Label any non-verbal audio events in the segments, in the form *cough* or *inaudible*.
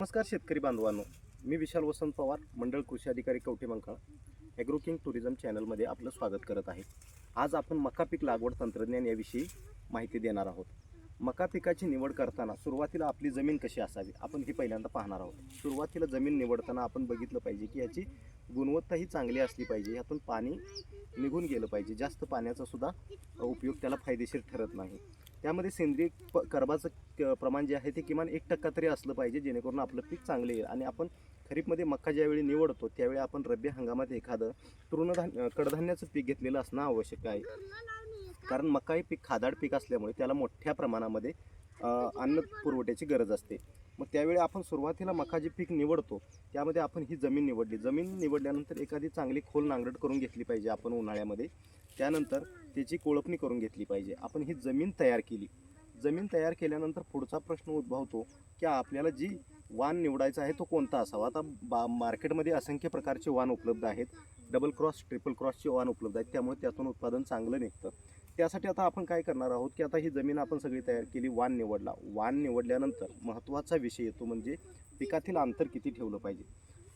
नमस्कार शेतकरी बांधवांनो. मी विशाल वसंत पवार मंडळ कृषी अधिकारी Kavathe Mahankal agro king tourism चॅनलमध्ये आपलं स्वागत करत आहे. आज आपण मका पीक लागवड तंत्रज्ञान याविषयी माहिती देणार आहोत. मका पिकाची निवड करताना सुरुवातीला आपली जमीन कशी असावी आपण ही पहिल्यांदा पाहणार आहोत. सुरुवातीला जमीन निवडताना आपण बघितलं पाहिजे की याची गुणवत्ता ही चांगली असली पाहिजे यातून पाणी निघून गेलं पाहिजे. जास्त पाण्याचा सुद्धा उपयोग त्याला फायदेशीर ठरत नाही. त्यामध्ये सेंद्रिय प कर्बाचं क- प्रमाण जे आहे ते किमान एक टक्का तरी असलं पाहिजे जेणेकरून आपलं पीक चांगलं येईल. आणि आपण खरीपमध्ये मक्का ज्यावेळी निवडतो त्यावेळी आपण रब्बी हंगामात एखादं तृणधान्य कडधान्याचं पीक घेतलेलं असणं आवश्यक आहे. कारण मका हे पीक खादाड पीक असल्यामुळे त्याला मोठ्या प्रमाणामध्ये अन्न पुरवठ्याची गरज असते. मग त्यावेळी आपण सुरुवातीला मका जे पीक निवडतो त्यामध्ये आपण ही जमीन निवडली. जमीन निवडल्यानंतर एखादी चांगली खोल नांगरट करून घेतली पाहिजे आपण उन्हाळ्यामध्ये. त्यानंतर त्याची कोळपणी करून घेतली पाहिजे. आपण ही जमीन तयार केली. जमीन तयार केल्यानंतर पुढचा प्रश्न उद्भवतो की आपल्याला जी वाण निवडायचा आहे तो कोणता असावा? आता बा मार्केटमध्ये असंख्य प्रकारचे वाण उपलब्ध आहेत. डबल क्रॉस ट्रिपल क्रॉसचे वाण उपलब्ध आहेत. त्यामुळे त्यातून उत्पादन चांगलं निघतं. त्यासाठी आता आपण काय करणार आहोत की आता ही जमीन आपण सगळी तयार केली वाण निवडला. वाण निवडल्यानंतर महत्त्वाचा विषय येतो म्हणजे पिकातील अंतर किती ठेवलं पाहिजे?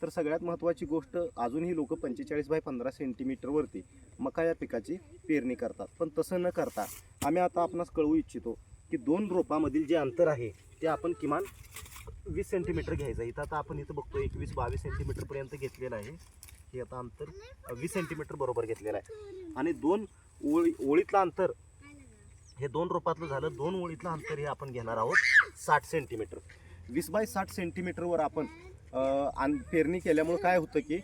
तर सगळ्यात महत्त्वाची गोष्ट अजूनही लोक पंचेचाळीस बाय पंधरा सेंटीमीटरवरती मका या पिकाची पेरणी करतात. पण तसं न करता आम्ही आता आपणास कळवू इच्छितो की दोन रोपामधील जे अंतर आहे ते आपण किमान वीस सेंटीमीटर घ्यायचं आहे. इथं आता आपण इथं बघतो एकवीस बावीस सेंटीमीटरपर्यंत घेतलेलं आहे. हे आता अंतर वीस सेंटीमीटर बरोबर घेतलेलं आहे. आणि दोन ओळी ओळीतलं अंतर हे दोन रोपातलं झालं दोन ओळीतलं अंतर हे आपण घेणार आहोत साठ सेंटीमीटर वीस बाय साठ सेंटीमीटरवर आपण अ, पेरणी केल्यामुळं काय होतं की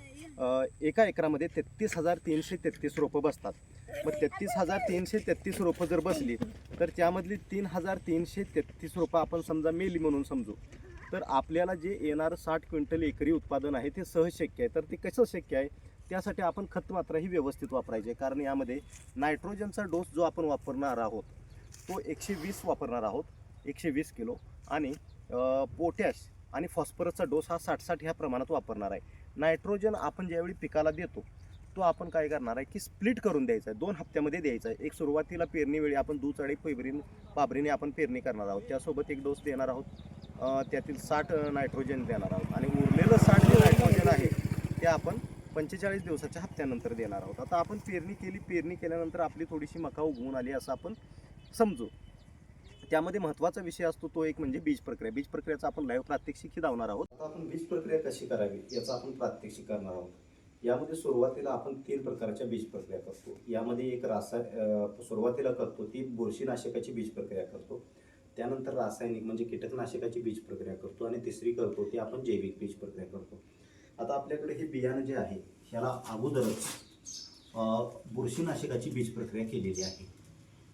एका एकरामध्ये तेहतीस हजार तीनशे तेहतीस रोपं बसतात. मग तेहतीस हजार तीनशे तेहतीस रोपं जर बसली तर त्यामधली तीन हजार तीनशे तेहतीस रोपं आपण समजा मेली म्हणून समजू. तर आपल्याला जे येणारं साठ क्विंटल एकरी उत्पादन आहे ते सहज शक्य आहे. तर ते कसं शक्य आहे? त्यासाठी आपण खत मात्रा ही व्यवस्थित वापरायची कारण यामध्ये नायट्रोजनचा डोस जो आपण वापरणार आहोत तो एकशे वीस वापरणार आहोत. एकशे वीस किलो. आणि पोटॅश आणि फॉस्फरसचा डोस हा साठ साठ ह्या प्रमाणात वापरणार आहे. नायट्रोजन आपण ज्यावेळी पिकाला देतो तो आपण काय करणार आहे की स्प्लिट करून द्यायचा आहे. दोन हप्त्यामध्ये द्यायचा आहे. एक सुरुवातीला पेरणीवेळी आपण दुचाडी पैबरीन पाबरीने आपण पेरणी करणार आहोत. त्यासोबत एक डोस देणार आहोत. त्यातील साठ नायट्रोजन देणार आहोत. आणि उरलेलं साठ जे नायट्रोजन आहे ते आपण पंचेचाळीस दिवसाच्या हप्त्यानंतर देणार आहोत. आता आपण पेरणी केली पेरणी केल्यानंतर आपली थोडीशी मका उगवून आली असं आपण समजू. त्यामध्ये महत्त्वाचा विषय असतो तो एक म्हणजे बीज प्रक्रिया. बीज प्रक्रियाचा आपण लाईव्ह प्रात्यक्षिक ही धावणार आहोत. आता आपण बीज प्रक्रिया कशी करावी याचा आपण प्रात्यक्षिक करणार आहोत. यामध्ये सुरुवातीला आपण तीन प्रकारच्या बीज प्रक्रिया करतो. यामध्ये एक रासाय सुरुवातीला करतो ती बुरशीनाशकाची बीज प्रक्रिया करतो. त्यानंतर रासायनिक म्हणजे कीटकनाशकाची बीज प्रक्रिया करतो आणि तिसरी करतो ती आपण जैविक बीज प्रक्रिया करतो. आता आपल्याकडे हे बियाणं जे आहे ह्याला अगोदरच बुरशीनाशकाची बीज प्रक्रिया केलेली आहे.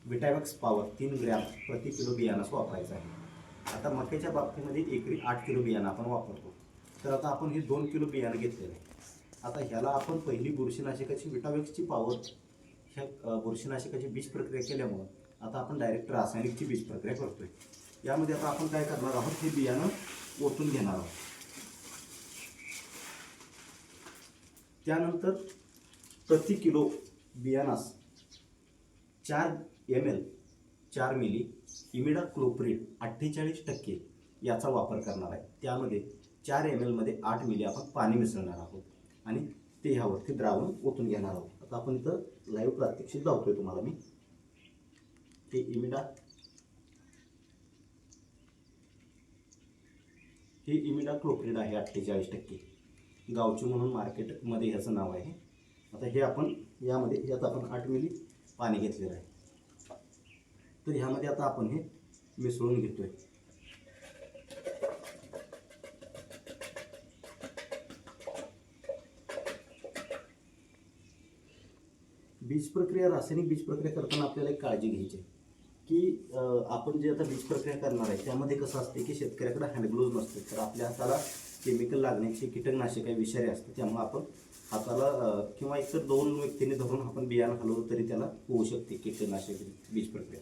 विटॅमॅक्स पॉवर तीन ग्रॅम प्रति किलो बियाणाच वापरायचं आहे. आता मक्याच्या बाबतीमध्ये एकरी आठ किलो बियाणं आपण वापरतो. तर आता आपण हे दोन किलो बियाणं घेतलेलं आहे. आता ह्याला आपण पहिली बुरशीनाशकाची विटावॅक्सची पॉवर ह्या बुरशीनाशकाची बीज प्रक्रिया केल्यामुळं आता आपण डायरेक्ट रासायनिकची बीज प्रक्रिया करतोय. यामध्ये आता आपण काय करणार आहोत? हे बियाणं ओतून घेणार आहोत. त्यानंतर प्रति किलो बियाणास चार एम एल चार मिली इमिडा क्लोप्रिड अठ्ठेचाळीस टक्के याचा वापर करणार आहे. त्यामध्ये चार एम एलमध्ये आठ मिली आपण पाणी मिसळणार आहोत आणि ते ह्यावरती द्रावण ओतून घेणार आहोत. आता आपण इथं लाईव्ह प्रात्यक्षिक दावतोय तुम्हाला मी. ते इमिडा हे इमिडा क्लोप्रिड आहे अठ्ठेचाळीस टक्के. गावची म्हणून मार्केटमध्ये ह्याचं नाव आहे. आता हे आपण यामध्ये यात आपण आठ मिली पाणी घेतलेलं आहे. तर ह्यामध्ये आता आपण हे मिसळून घेतोय. बीज प्रक्रिया रासायनिक बीज प्रक्रिया करताना आपल्याला एक काळजी घ्यायची की आपण जे आता बीज प्रक्रिया करणार आहे त्यामध्ये कसं असते की शेतकऱ्याकडे हँडग्लोव्ज नसते तर आपल्या हाताला केमिकल लागण्याची कीटकनाशक आहे विषारी असते त्यामुळे आपण हाताला किंवा एकतर दोन व्यक्तीने धरून आपण बियाणं हलवलं तरी त्याला होऊ शकते कीटकनाशक बीज प्रक्रिया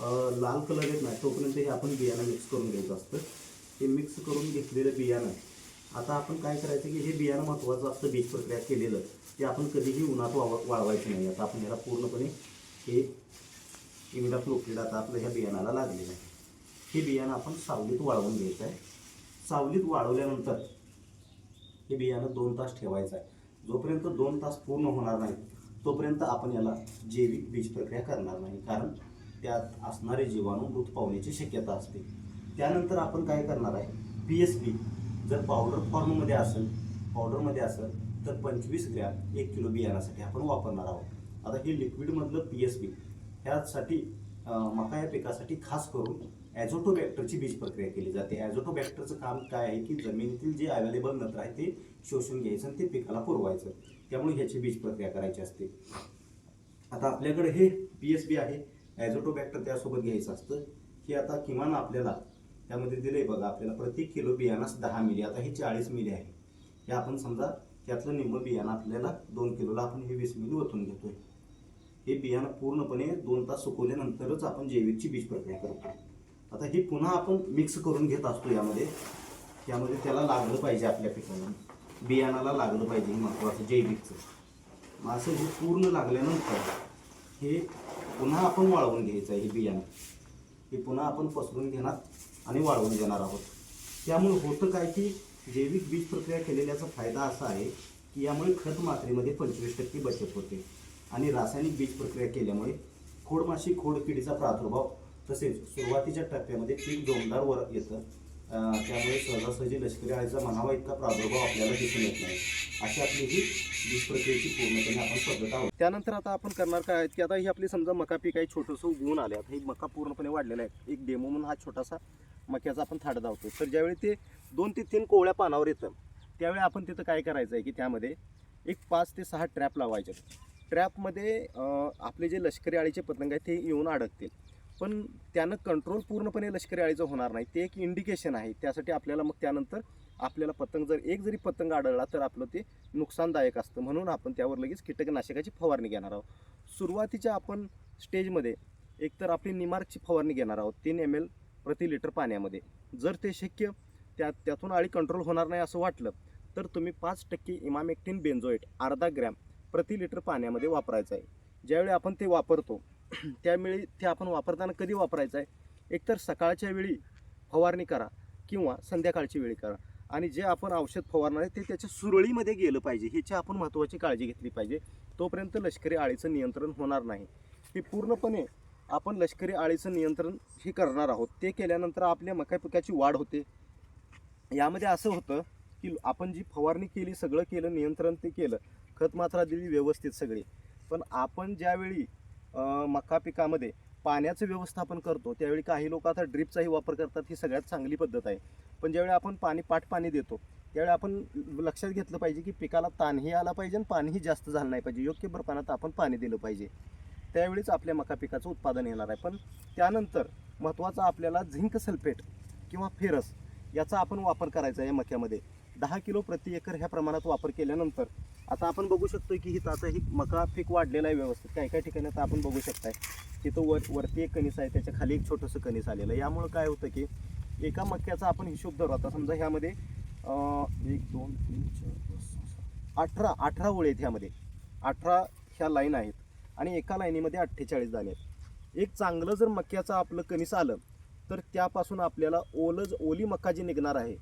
लाल कलर येत नाही. तोपर्यंत हे आपण बियाणं मिक्स करून घ्यायचं असतं. हे मिक्स करून घेतलेलं बियाणं. आता आपण काय करायचं की हे बियाणं महत्त्वाचं असतं बीज प्रक्रिया केलेलं. ते आपण कधीही उन्हात वाव वाळवायचं नाही. आता आपण ह्याला पूर्णपणे हे इमिडा फ्लोक्रिड आता आपलं ह्या बियाणाला लागलेलं आहे. हे बियाणं आपण सावलीत वाळवून घ्यायचं आहे. सावलीत वाळवल्यानंतर हे बियाणं दोन तास ठेवायचं आहे. जोपर्यंत दोन तास पूर्ण होणार नाही तोपर्यंत आपण याला जैविक बीज प्रक्रिया करणार नाही. कारण त्यात असणारे जीवाणू मृत पावण्याची शक्यता असते. त्यानंतर आपण काय करणार आहे? पी एस बी जर पावडर फॉर्ममध्ये असेल पावडरमध्ये असेल तर पंचवीस ग्रॅम एक किलो बियाणासाठी आपण वापरणार आहोत. आता हे लिक्विडमधलं पी एस बी ह्यासाठी मका या पिकासाठी खास करून ॲझोटोबॅक्टरची बीज प्रक्रिया केली जाते. ॲझोटोबॅक्टरचं काम काय आहे की जमिनीतील जे अवेलेबल नत्र आहे ते शोषून घ्यायचं आणि ते पिकाला पुरवायचं. त्यामुळे ह्याची बीज प्रक्रिया करायची असते. आता आपल्याकडे हे पी एस बी आहे. ॲझोटोबॅक्टर त्यासोबत घ्यायचं असतं. की आता किमान आपल्याला त्यामध्ये दिलं आहे बघा आपल्याला प्रति किलो बियाणास दहा मिली. आता हे चाळीस मिली आहे. हे आपण समजा त्यातलं निम्म बियाणं आपल्याला दोन किलोला आपण हे वीस मिली ओतून घेतोय. हे बियाणं पूर्णपणे दोन तास सुकवल्यानंतरच आपण जैविकची बीज प्रक्रिया करतो आता हे पुन्हा आपण मिक्स करून घेत असतो यामध्ये. यामध्ये त्याला लागलं पाहिजे आपल्या पिकाला. बियाणाला लागलं पाहिजे हे महत्त्वाचं जैविकचं. मासे असं हे पूर्ण लागल्यानंतर हे पुन्हा आपण वाळवून घ्यायचं आहे हे बियाणं. हे पुन्हा आपण पसरून घेणार आणि वाळवून देणार आहोत. त्यामुळे होतं काय की जैविक बीज प्रक्रिया केलेल्याचा फायदा असा आहे की यामुळे खत मात्रेमध्ये पंचवीस टक्के बचत होते. आणि रासायनिक बीज प्रक्रिया केल्यामुळे खोडमाशी खोडकिडीचा प्रादुर्भाव तसेच सुरुवातीच्या टप्प्यामध्ये पीक जोमदार वर येतं. त्यामुळे सहजासहजी लष्करी आळीचा म्हणावा इतका प्रादुर्भाव आपल्याला दिसून येत नाही. अशी आपली ही दुष्प्रक्रियेची पूर्णपणे आपण पद्धत आहोत. त्यानंतर आता आपण करणार काय की आता ही आपली समजा मका पीक आहे छोटंसं उगवून आले. आता ही मका पूर्णपणे वाढलेला आहे. एक डेमो म्हणून हा छोटासा मक्याचा आपण थाड धावतो तर ज्यावेळी ते दोन ते तीन कोवळ्या पानावर येतं त्यावेळी आपण तिथं काय करायचं आहे की त्यामध्ये एक पाच ते सहा ट्रॅप लावायचे. ट्रॅपमध्ये आपले जे लष्करी आळीचे पतंग आहेत ते येऊन अडकतील. पण त्यानं कंट्रोल पूर्णपणे लष्करी आळीचं होणार नाही. ते एक इंडिकेशन आहे. त्यासाठी आपल्याला मग त्यानंतर आपल्याला पतंग जर एक जरी पतंग आढळला तर आपलं ते नुकसानदायक असतं. म्हणून आपण त्यावर लगेच कीटकनाशकाची फवारणी घेणार आहोत. सुरुवातीच्या आपण स्टेजमध्ये एकतर आपली निमार्कची फवारणी घेणार आहोत. तीन एम एल प्रति लिटर पाण्यामध्ये. जर ते शक्य त्या त्यातून आळी कंट्रोल होणार नाही असं वाटलं तर तुम्ही पाच टक्के इमामेक्टिन बेन्झोएट अर्धा ग्रॅम प्रति लिटर पाण्यामध्ये वापरायचं आहे. ज्यावेळी आपण ते वापरतो *clears throat* त्यावेळी ते आपण वापरताना कधी वापरायचं आहे एकतर सकाळच्या वेळी फवारणी करा किंवा संध्याकाळची वेळी करा. आणि जे आपण औषध फवारणार आहे ते त्याच्या सुरळीमध्ये गेलं पाहिजे. ह्याची आपण महत्त्वाची काळजी घेतली पाहिजे. तोपर्यंत लष्करी आळीचं नियंत्रण होणार नाही. हे पूर्णपणे आपण लष्करी आळीचं नियंत्रण हे करणार आहोत. ते केल्यानंतर आपल्या मका पिकाची वाढ होते. यामध्ये असं होतं की आपण जी फवारणी केली सगळं केलं नियंत्रण ते केलं खत मात्रा दिली व्यवस्थित सगळी. पण आपण ज्यावेळी मका पिकामध्ये पाण्याचं व्यवस्थापन करतो त्यावेळी काही लोक आता ड्रिपचाही वापर करतात ही सगळ्यात चांगली पद्धत आहे. पण ज्यावेळी आपण पाणी पाठ पाणी देतो त्यावेळी आपण लक्षात घेतलं पाहिजे की पिकाला ताणही आला पाहिजे आणि पाणीही जास्त झालं नाही पाहिजे. योग्य प्रमाणात आपण पाणी दिलं पाहिजे. त्यावेळीच आपल्या मका पिकाचं उत्पादन येणार आहे. पण त्यानंतर महत्त्वाचं आपल्याला झिंक सल्फेट किंवा फेरस याचा आपण वापर करायचा आहे या मक्यामध्ये. दहा किलो प्रति एकर ह्या प्रमाणात वापर केल्यानंतर आता आपण बघू शकतो की इथं आता ही मका पीक वाढलेला आहे व्यवस्थित. काही काही ठिकाणी आता आपण बघू शकताय. तिथं वर वरती एक कणीस आहे त्याच्याखाली एक छोटंसं कणीस आलेलं आहे. यामुळं काय होतं की एका मक्याचा आपण हिशोब धरू. आता समजा ह्यामध्ये एक दोन तीन चार अठरा अठरा ओळी आहेत ह्यामध्ये. अठरा ह्या लाईन आहेत आणि एका लाईनीमध्ये अठ्ठेचाळीस दाणे आहेत. एक चांगलं जर मक्याचं आपलं कणीस आलं तर त्यापासून आपल्याला ओलज ओली मक्का जी निघणार आहे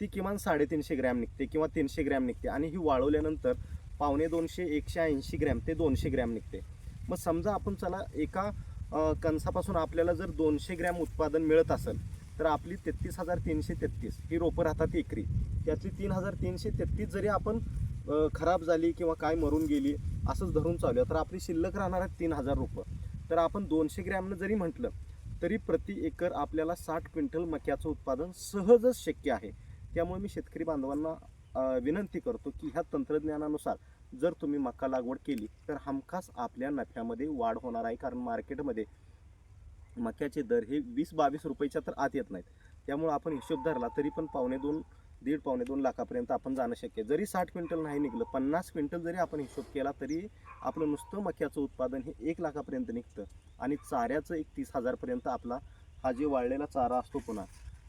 ती किमान साडेतीनशे ग्रॅम निघते किंवा तीनशे ग्रॅम निघते. आणि ही वाळवल्यानंतर पावणे दोनशे एकशे ऐंशी ग्रॅम ते दोनशे ग्रॅम निघते. मग समजा आपण चला एका कणसापासून आपल्याला जर दोनशे ग्रॅम उत्पादन मिळत असेल तर आपली तेहतीस हजार तीनशे तेहतीस ही रोपं राहतात एकरी. त्यातली तीन हजार तीनशे तेहतीस जरी आपण खराब झाली किंवा काय मरून गेली असंच धरून चालूया तर आपली शिल्लक राहणार आहेत तीन हजार रुपये तर आपण दोनशे ग्रॅमनं जरी म्हटलं तरी प्रति एकर आपल्याला साठ क्विंटल मक्याचं उत्पादन सहजच शक्य आहे. त्यामुळे मी शेतकरी बांधवांना विनंती करतो की ह्या तंत्रज्ञानानुसार जर तुम्ही मका लागवड केली तर हमखास आपल्या नफ्यामध्ये वाढ होणार आहे. कारण मार्केटमध्ये मक्याचे दर हे वीस बावीस रुपयाच्या तर आत येत नाहीत. त्यामुळे आपण हिशोब धरला तरी पण पावणे दोन दीड पावणे दोन लाखापर्यंत आपण जाणं शक्य जरी साठ क्विंटल नाही निघलं पन्नास क्विंटल जरी आपण हिशोब केला तरी आपलं नुसतं मक्याचं उत्पादन हे एक लाखापर्यंत निघतं. आणि चाऱ्याचं एक तीस हजारपर्यंत आपला हा जे वाळलेला चारा असतो पुन्हा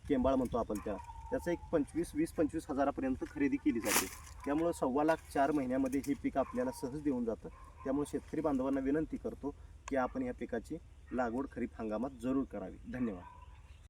केंबाळ म्हणतो आपण त्या त्याचं एक पंचवीस वीस पंचवीस हजारापर्यंत खरेदी केली जाते. त्यामुळं सव्वा लाख चार महिन्यामध्ये हे पीक आपल्याला सहज देऊन जातं. त्यामुळे शेतकरी बांधवांना विनंती करतो की आपण या पिकाची लागवड खरीप हंगामात जरूर करावी. धन्यवाद.